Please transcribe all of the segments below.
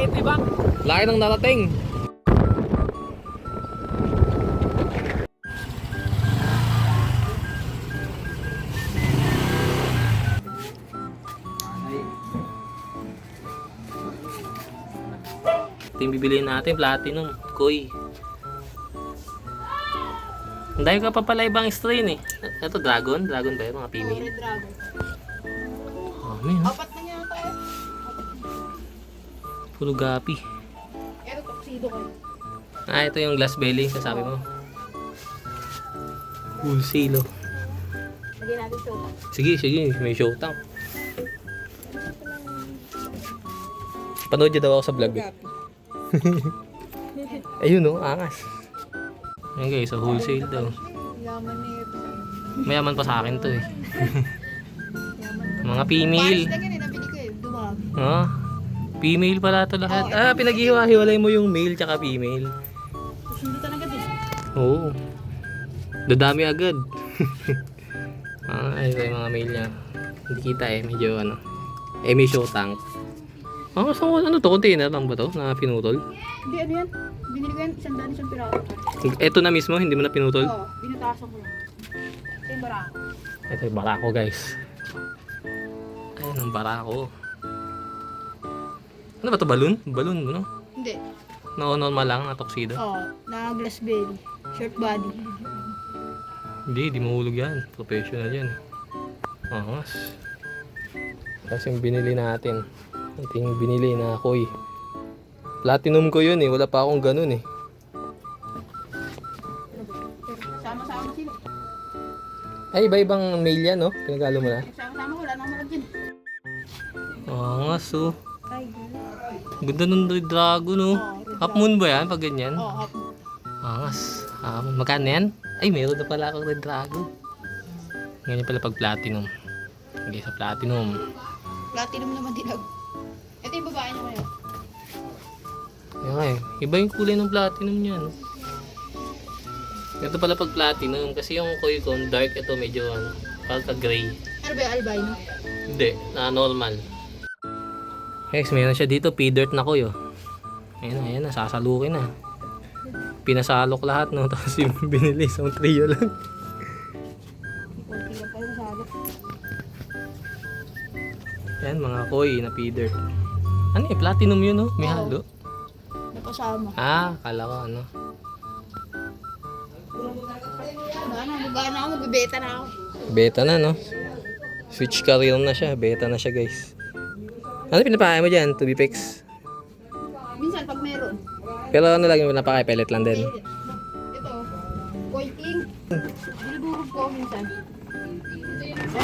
Teddy ba? Laki ng narating. Ito yung bibiliin natin, platinum, koi. Ang dami ka pa pala ibang strain eh. Ito, dragon? Dragon ba yun? Mga female? Dragon. Oh, man, Apat na. Puro gapi. Ito, tuxedo kayo. Ah, ito yung glass belly, sasabi mo. Wholesale, oh. Lagyan natin show. Sige, sige, may showtime. Panood niyo daw ako sa vlog. Eh. Ayun oh, angas. Ayun guys, so wholesale daw. Yaman na ito. Mayaman pa sa akin to eh. Mga female. Paris lang yan eh, nabili ko eh. Dumami. Oh, female pala to lahat. Ah, pinaghiwa-hiwalay mo yung male tsaka female. Hindi talaga din. Oo. Dadami agad. ah, ito yung mga mail niya. Hindi kita eh, medyo ano. Eh, may show tank. Ah, so, ano to? Container lang ba to? Na pinutol? Hindi, ano yan? Binili ko yan, isang daan isang piraso. Ito na mismo, hindi mo na pinutol? Oo, binutasan ko lang. Ito yung barako. Ito yung barako guys. Ayun ang barako. Ano ba to? Balloon? Balloon, ano? Hindi. No, normal lang, na tuxedo. Oo, na glass belly. Short body. Hindi, di mahulog yan. Professional yan. Angas. Tapos yung binili natin. Ito yung binili na koi. Platinum ko yun eh. Wala pa akong ganun eh. Sama-sama sila. Ay, iba-ibang mail yan, no? Pinagalo mo na. Sama-sama ko, wala nang malagyan. Angas, oh. Ganda ng Red Dragon, oh. Half moon ba yan pag ganyan? Oo, hap. Angas. Ah, magkano yan? Ay, meron na pala akong Red Dragon. Ganyan pala pag platinum. Hindi sa platinum. Platinum naman dilag. Ito yung babae niya kayo. Yan nga eh. Iba yung kulay ng platinum niyan. Ito pala pag platinum kasi yung koi ko dark ito medyo ano, parang gray. Ano ba yung albino? Hindi, na normal. Guys, mayroon siya dito, pay dirt na koy oh. Ayan na, ayan na, sasalukin na. Pinasalok lahat no, tapos yung binili, isang trio lang. Ayan, mga koi na pay dirt. Ano eh, platinum yun oh, may Oo. halo. Napasama. Ah, kala ko ano. Wala na, magana ako, magbibeta na ako. Beta na, no? Switch career na siya. Beta na siya, guys. Ano pinapakain mo dyan? 2 Pix? Minsan pag meron. Pero ano lang yung pinapakain? Pellet lang din. Eh, ito, Koi King. Binubugog ko minsan.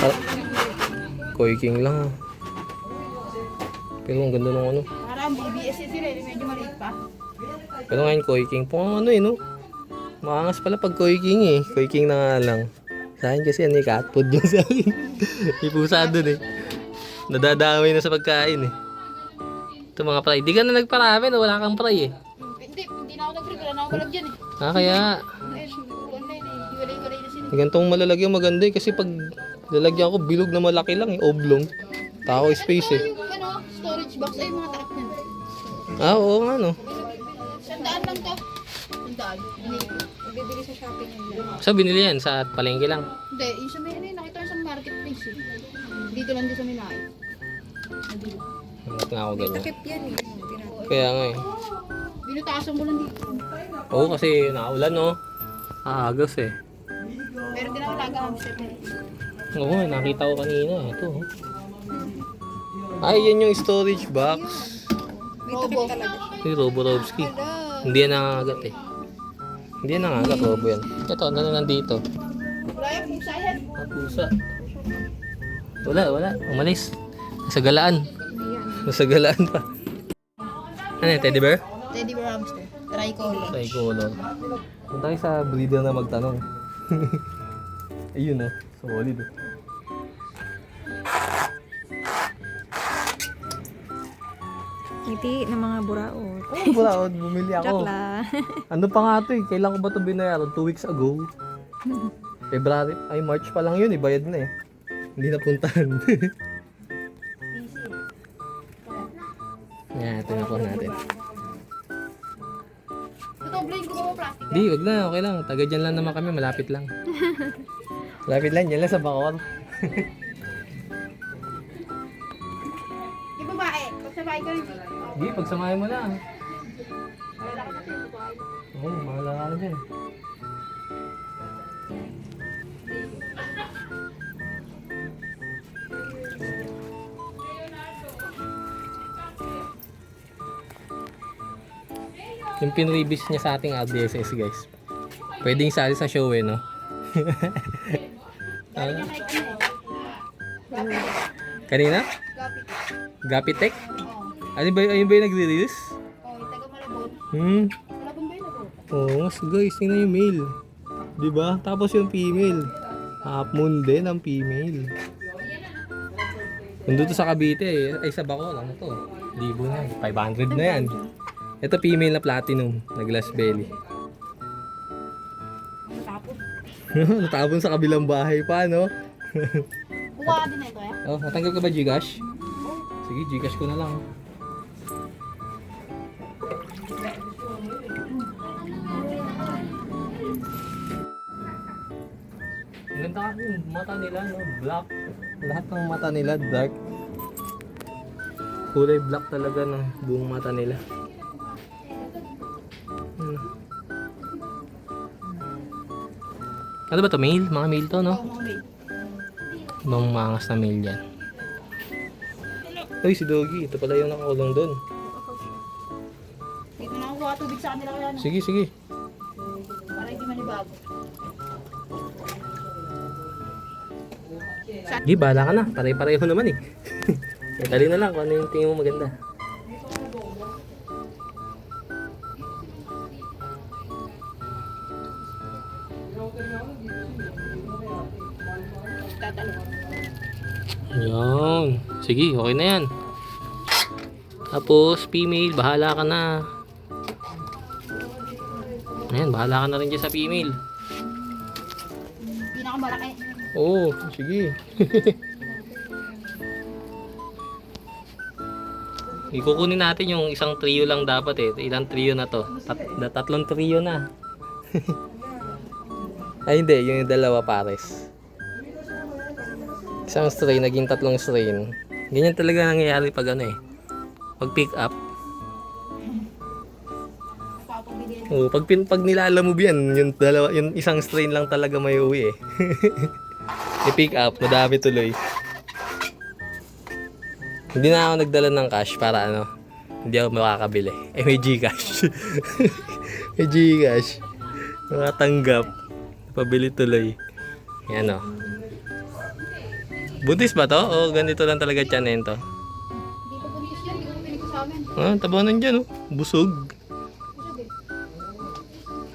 Ah, Koi King lang, oh. Pero ang ganda ng ano. Parang BBS yun sila, eh, medyo maliit pa. Pero ngayon, Koi King. Pang ano eh, no? Maangas pala pag Koi King eh. Koi King na nga lang. Sa akin kasi ano eh, cat food yun sa akin. May pusa dun eh. Nadadamay na sa pagkain eh. Ito mga fry. Di ka na nagparami no? Wala kang fry eh. Hindi, hindi na ako nag-rip, wala na ako malagyan eh. Ah, kaya eh, na. Gantong malalagyan maganda eh kasi pag lalagyan ko bilog na malaki lang eh, oblong. Tao space eh. Yung ano, storage box ay mga takip niyan. Ah, oo nga no. Sandaan lang to. Sandaan. Binili ko. Bibili sa shopping yun. So binili yan sa palengke lang. Hindi, yung sa may ano nakita ko sa marketplace eh. Dito lang din sa. Nabili. Hanap nga ako ganyan. yan eh. Kaya nga eh. Binutasan mo lang dito. Oo kasi naulan no. Aagas eh. Pero di na hamster na eh. Oo nga, nakita ko kanina. Ito oh. Ay, yan yung storage box. Robo. Yung Roborovsky. Hindi yan nangangagat eh. Hindi yan nangangagat, Robo yan. Ito, ano na nandito? Wala yung pusa yan. Pusa. Wala, wala. Umalis. Nasa galaan. Nasa galaan pa. Ano yun, teddy bear? Teddy bear hamster. Tricolor. Tricolor. Punta tayo sa breeder na magtanong. Ayun oh, solid oh. Ngiti ng mga buraot. Oh, buraot, bumili ako. Joke lang. Ano pa nga to eh, kailan ko ba ito binayaran? Two weeks ago. February, ay March pa lang yun eh, bayad na eh. Hindi napuntahan. Yan, ito na po natin. Blame ko mo plastic? Di, wag na, okay lang. Taga dyan lang naman kami, malapit lang. malapit lang, dyan lang sa Bacor. Yung babae, pag sa bahay ko rin. Di, pagsamahin mo na. Ka. Oo, oh, mahala ka na dyan. Yung pinribis niya sa ating RDSS guys. Pwedeng sali sa show eh, no? Galing niya kay ano. Kanina? Gapi. Gapitek? Oo. Ano ba, ayun ba yung nagre-release? Oo, yung taga Malabon. Hmm. Malabon ba yun ako? Oo, oh, guys, tingnan yung male. 'Di ba? Tapos yung female. Half moon din ang female. Nandito sa Cavite eh. Ay sa Bacol, ano to? Libo na. 500 na yan. Ito female na platinum, na glass belly. Tapos. Natapon sa kabilang bahay pa, no? Kuha ka din na ito eh. Oh, natanggal ka ba Gcash? Sige, Gcash ko na lang. Ang ganda kasi yung mata nila, no? Black. Lahat ng mata nila, dark. Kulay black talaga ng buong mata nila. Ano ba to? Male? Mga male to, no? Oo, maid. Ibang mangas na mail dyan. Uy, si Doggy. Ito pala yung nakakulong doon. Dito na ako tubig sa kanila kaya ano. Sige, sige. Para hindi manibago. Sige, bahala ka na. Pare-pareho naman eh. eh dali na lang kung ano yung tingin mo maganda. Yan. Sige, okay na yan. Tapos, female, bahala ka na. Ayan, bahala ka na rin dyan sa female. Pinakamalaki. Oo, sige. Ikukunin natin yung isang trio lang dapat eh. Ilang trio na to? Tat tatlong trio na. Ay hindi, yung dalawa pares. Isang strain, naging tatlong strain. Ganyan talaga nangyayari pag ano eh. Pag pick up. Oo, pag, pin, pag nilalamove yan, yung, dalawa, yung isang strain lang talaga may uwi eh. I-pick up, madami tuloy. Hindi na ako nagdala ng cash para ano, hindi ako makakabili. Eh, may Gcash. may Gcash. Makatanggap. Pabili tuloy. Yan o. Buntis ba to? O ganito lang talaga tiyanin to? Hindi ko buntis yan. Hindi ko pinig ko sa amin. Ah, tabanan dyan oh. Busog.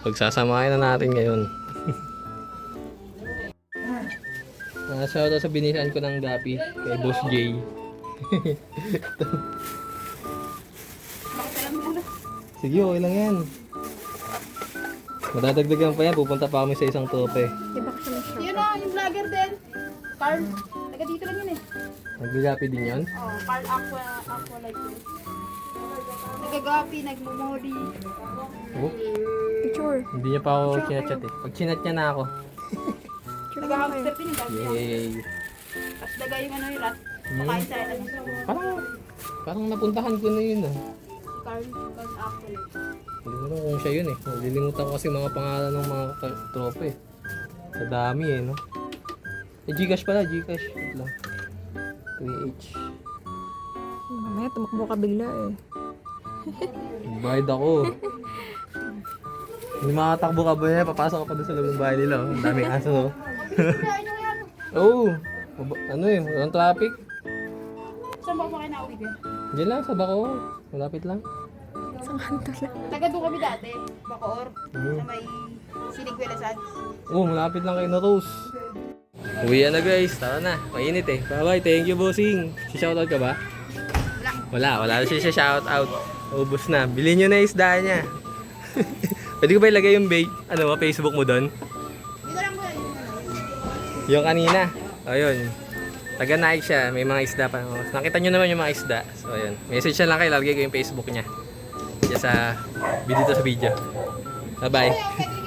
Pagsasamahin na natin ngayon. Ah, shoutout sa binisan ko ng Dapi kay Boss J. Sige, okay lang yan. Madadagdagan pa yan, pupunta pa kami sa isang tope. Yun na, yung vlogger din. Carl. Taga dito lang yun eh. Nagbigapi din yan? Oh, Carl Aqua, Aqua like this. Nagagapi, nagmumori. Oh, Picture. hindi niya pa ako chinachat eh. Pag chinat niya na ako. Nag-hamster din yung dati. Yay! Tapos daga yung ano yung rat. Hmm. Pakain sa ano. Parang, parang napuntahan ko na yun ah. Carl, Carl Aqua like. Hindi ko alam kung siya yun eh. Nalilimutan ko kasi mga pangalan ng mga tropa eh. Sa dami eh, no? Eh, Gcash pala, Gcash. Wait lang. 3H. Mamaya tumakbo ka bigla eh. Bayad ako. Hindi makatakbo ka ba yan? Papasok ka pa doon sa loob ng bahay nila. Oh. Ang daming aso, yan. Oo. Maba- ano eh, walang traffic. Saan ba ba kayo nauwi ko? Diyan lang, sa Bako. Malapit lang. Isang kanto lang. Taga doon kami dati. Bacoor. Hmm. Sa may Sinigwelasan. Oo, malapit lang kayo na Rose. Uwi na guys, tara na. Mainit eh. Bye-bye, thank you bossing. Si shoutout ka ba? Wala, wala na siya shoutout. Ubus na. Bilhin nyo na isda niya. Pwede ko ba ilagay yung ba- ano, mo, Facebook mo doon? Dito lang ko. Yung kanina. Ayun. Taga Nike siya, may mga isda pa. Oh, nakita nyo naman yung mga isda. So ayun, message siya lang kayo, lalagay ko yung Facebook niya. Diyan sa, dito sa video. Bye-bye.